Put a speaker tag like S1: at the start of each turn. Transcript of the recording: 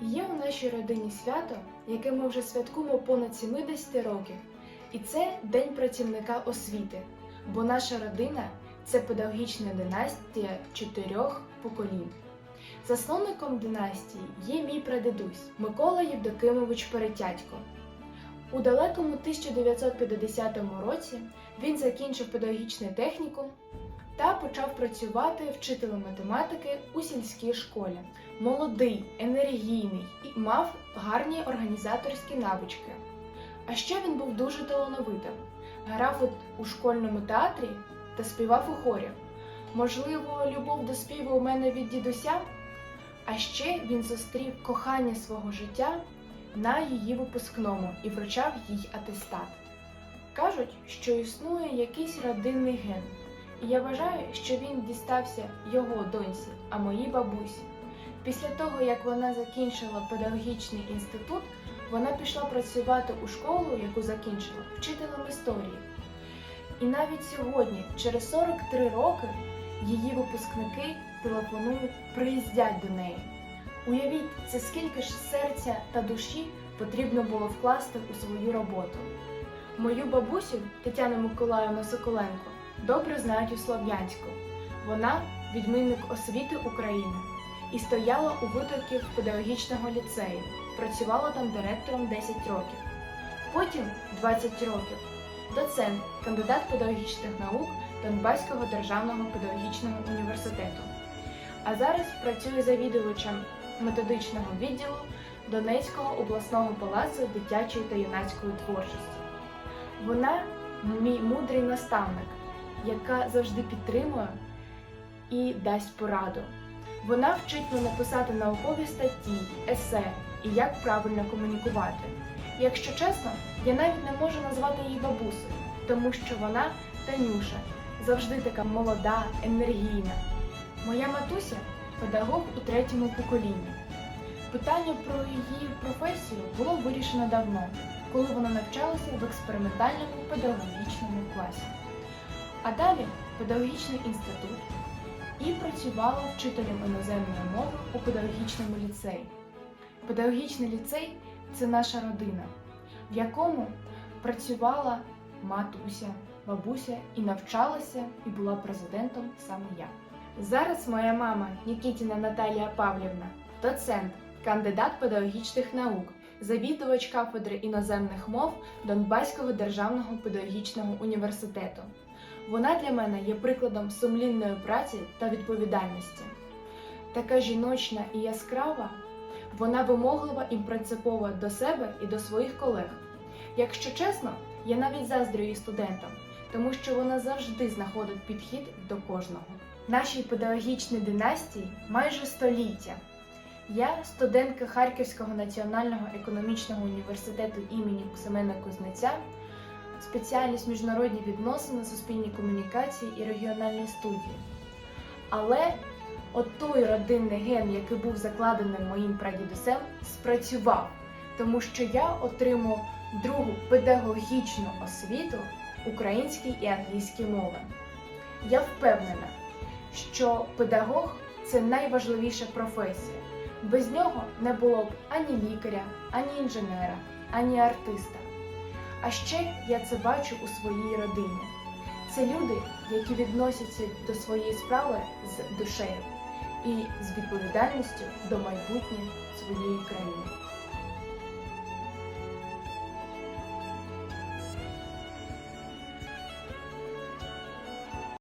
S1: Є у нашій родині свято, яке ми вже святкуємо понад 70 років, і це День працівника освіти, бо наша родина це педагогічна династія чотирьох поколінь. Засновником династії є мій прадедусь Микола Євдокимович Перетятько. У далекому 1950 році він закінчив педагогічний технікум та почав працювати вчителем математики у сільській школі. Молодий, енергійний і мав гарні організаторські навички. А ще він був дуже талановитим. Грав у- школьному театрі та співав у хорі. Можливо, любов до співу у мене від дідуся. А ще він зустрів кохання свого життя на її випускному і вручав їй атестат. Кажуть, що існує якийсь родинний ген, я вважаю, що він дістався його доньці, а моїй бабусі. Після того, як вона закінчила педагогічний інститут, вона пішла працювати у школу, яку закінчила, вчителем історії. І навіть сьогодні, через 43 роки, її випускники телефонують, приїздять до неї. Уявіть, це скільки ж серця та душі потрібно було вкласти у свою роботу. Мою бабусю Тетяну Миколаївну Соколенко добре знають у Слов'янську. Вона відмінник освіти України і стояла у витоків педагогічного ліцею, працювала там директором 10 років. Потім 20 років доцент, кандидат педагогічних наук Донбаського державного педагогічного університету. А зараз працює завідувачем методичного відділу Донецького обласного палацу дитячої та юнацької творчості. Вона мій мудрий наставник, яка завжди підтримує і дасть пораду. Вона вчить мене писати наукові статті, есе і як правильно комунікувати. Якщо чесно, я навіть не можу назвати її бабусею, тому що вона Танюша, завжди така молода, енергійна. Моя матуся педагог у третьому поколінні. Питання про її професію було вирішено давно, коли вона навчалася в експериментальному педагогічному класі. А далі педагогічний інститут і працювала вчителем іноземної мови у педагогічному ліцеї. Педагогічний ліцей це наша родина, в якому працювала матуся, бабуся і навчалася, і була президентом саме я. Зараз моя мама Нікітіна Наталія Павлівна, доцент, кандидат педагогічних наук, завідувач кафедри іноземних мов Донбаського державного педагогічного університету. Вона для мене є прикладом сумлінної праці та відповідальності. Така жіночна і яскрава, вона вимоглива і принципова до себе і до своїх колег. Якщо чесно, я навіть заздрю її студентам, тому що вона завжди знаходить підхід до кожного. Нашій педагогічній династії майже століття. Я студентка Харківського національного економічного університету імені Семена Кузнеця, спеціальність міжнародні відносини, суспільні комунікації і регіональні студії. Але от той родинний ген, який був закладений моїм прадідусем, спрацював, тому що я отримав другу педагогічну освіту українській і англійській мови. Я впевнена, що педагог це найважливіша професія. Без нього не було б ані лікаря, ані інженера, ані артиста. А ще я це бачу у своїй родині. Це люди, які відносяться до своєї справи з душею і з відповідальністю до майбутнього своєї країни.